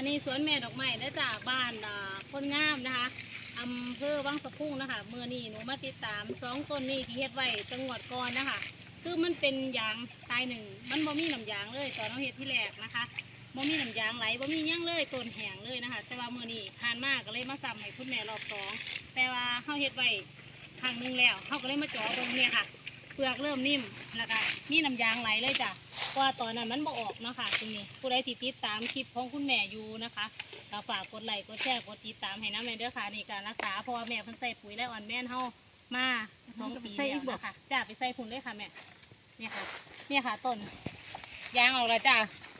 อันนี้สวนแม่ดอกไม้นะจ๊ะบ้านคนงามนะคะอำเภอวังสะพุงนะคะเมื่อนี้หนูมาติดตามสองต้นนี้ที่เฮ็ดไว้จังหวัดก่อนนะคะคือมันเป็นยางตายหนึ่งมันบ่มีน้ำยางเลยตอนเราเฮ็ดที่แรกนะคะบ่มีน้ำยางไหลบ่มีหยังเลยต้นแห้งเลยนะคะ แต่ว่าเมื้อนี้ผ่านมากก็เลยมาซ้ำให้คุณแม่รอบสองแต่ว่าเฮาเฮ็ดไว้ครั้งหนึงแล้วเฮาก็เลยมาจ่อเบิ่งนี่ยค่ะ ลือกเริ่มนิ่มแล้วก็มีน้ำยางไหลเลยจ้ะเพราะว่าตอนนั้นมันบ่ออกเนาะค่ะตรงนี้ผู้ใดที่ติดตามคลิปของคุณแม่อยู่นะคะก็ฝากกดไลค์กดแชร์กดติดตามให้น้ำเลยเด้อค่ะในการรักษาเพราะว่าแม่เพิ่นใส่ปุ๋ยและอ่อนแม่นเฮามาสองปีแล้วนะคะจ้าไปใส่พุ่นเลยค่ะแม่เนี่ยค่ะเนี่ยค่ะต้นยางออกแล้วจ้า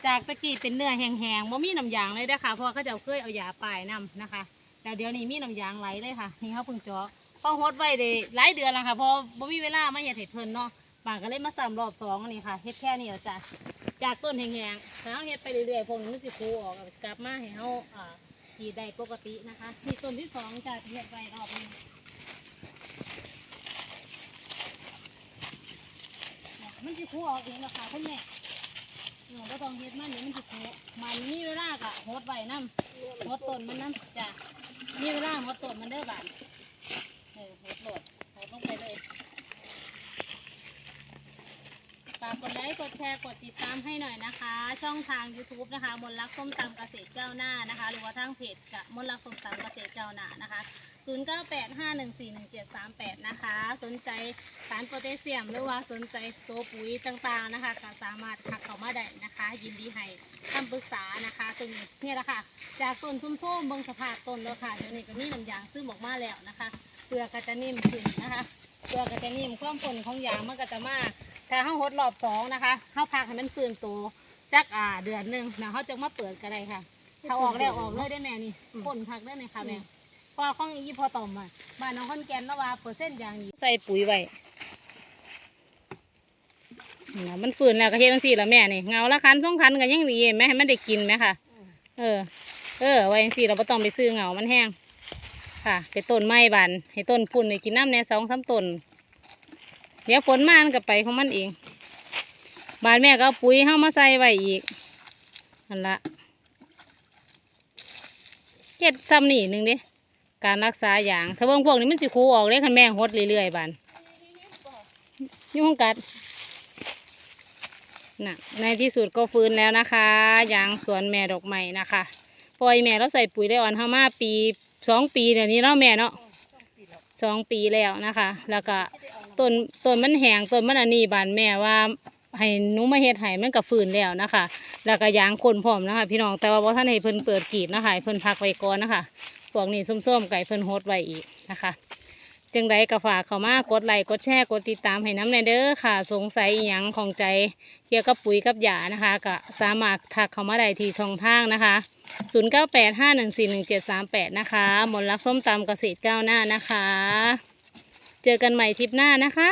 จากตะกี้เป็นเนื้อแห้งๆบ่มีน้ำยางเลยเด้อค่ะเพราะว่าเขาเจะเคยเอายาป้ายนํนะคะ แต่เดี๋ยวนี้มีน้ำยางไหลเลยค่ะ นี่เขาเพิ่งเจาะ พอฮดไว้ได้หลายเดือนแล้วค่ะเพอบ่มีเวลามาเฮ็ดเห็ดเพิ่นเนาะป่าก็เลยมาซ้ำรอบสองอันนี้ค่ะเฮ็ดแค่นี้แล้วจ้ะจากต้นแห้งๆถ้าเราเฮ็ดไปเรื่อยๆพวกนี้มันสิคูออกกลับมาให้เฮาอ่าขีดได้ปกตินะคะนี่ต้นที่สองจ้ะเฮ็ดไว้รอบนี้เนี่ยมันสิคูออกเองแล้วค่ะคุณแม่เนาะบ่ต้องเฮ็ดมันเดี๋ยวมันสิคูมันมีเวลาก็ฮดไว้นำฮดต้นมันนำจ้ะมีเวลาฮดต้นมันเด้อบาด เออโหดโหลดโหดลงไปเลยฝา กดแชร์กดติดตามให้หน่อยนะคะ ช่องทาง YouTube นะคะ มนลักส้มตำเกษตรเจ้าหน้านะคะ หรือว่าทางเพจกับมนลักส้มตำเกษตรเจ้าหน้านะคะ0985141738 นะคะ สนใจสารโพแทสเซียม หรือว่าสนใจตัวปุ๋ยต่างๆนะคะก็สามารถทักเข้ามาได้นะคะ ยินดีให้คำปรึกษานะคะตรงนี้นี่แหละค่ะ จากต้นส้มๆเบิงสภาพต้นแล้วค่ะเดี๋ยวนี้ก็มีน้ำยางซึ่งออกมาแล้วนะคะเปลือกก็จะนิ่มขึ้นนะคะเปลือกก็จะนิ่มความผลของยางมันก็จะมาก ถ้าเขาหดรอบสองนะคะเขาพักให้มันฟื้นตัวจักอ่าเดือนหนึ่งนะเขาจะมาเปิดก็ได้ค่ะถ้าออกแล้วออกเลยได้แม่นี่ผลพักได้ไหมคะแม่เพอข้องอีพอต่อมอะบ้านน้องคนแกนแล้วว่าเปอร์เซ็นต์ยางนี้ใส่ปุ๋ยไว้นะมันฟื้นแล้วก็เฮ็ดจังซี่ละแม่นี่เงาละคันสองคันก็ยังดีไหมให้มันได้กินไหมค่ะ เออ เออไว้จังซี่เราไ่ต้องไปซื้อเงามันแห้งค่ะ ไปต้นไม้บานให้ต้นพุ่นให้กินน้ำในสองสามต้น เดี๋ยวฝนมามันก็ไปของมันเอง บานแม่ก็เอาปุ๋ยเข้ามาใส่ไว้อีกนั่นละเฮ็ดทำนี่หนึ่งดิการรักษาอย่าง ถ้าเบิ่งพวกนี้มันสิคูออกเลยคันแม่หดเรื่อยๆบานยุ่งกัดน่ะในที่สุดก็ฟื้นแล้วนะคะยางสวนแม่ดอกไม้นะคะปล่อยแม่เราใส่ปุ๋ยได้อ่อนเข้ามาปีสองปีเดี๋ยวนี้เนาะแม่เนาะสองปีแล้วนะคะ แล้วก็ ต้นต้นมันแห้งต้นมันอันนี้บานแม่ว่าให้หนูมาเฮ็ดให้มันก็ฟื้นแล้วนะคะ แล้วก็ยางคนพร้อมนะคะพี่น้องแต่ว่าบ่ท่านให้เพิ่นเปิดกรีดนะคะให้เพิ่นพักไว้ก่อนนะคะพวกนี้ส้มๆไก่เพิ่นโฮดไว้อีกนะคะจังใดก็ฝากเข้ามากดไลค์กดแชร์กดติดตามให้น้ำในเด้อค่ะ สงสัยอหยังของใจเกี่ยวกับปุ๋ยกับยานะคะก็สามารถทักเข้ามาได้ที่ช่องทางนะคะ 0985141738 นะคะมนต์รักส้มตำเกษตรก้าวหน้านะคะ เจอกันใหม่ทริปหน้านะคะ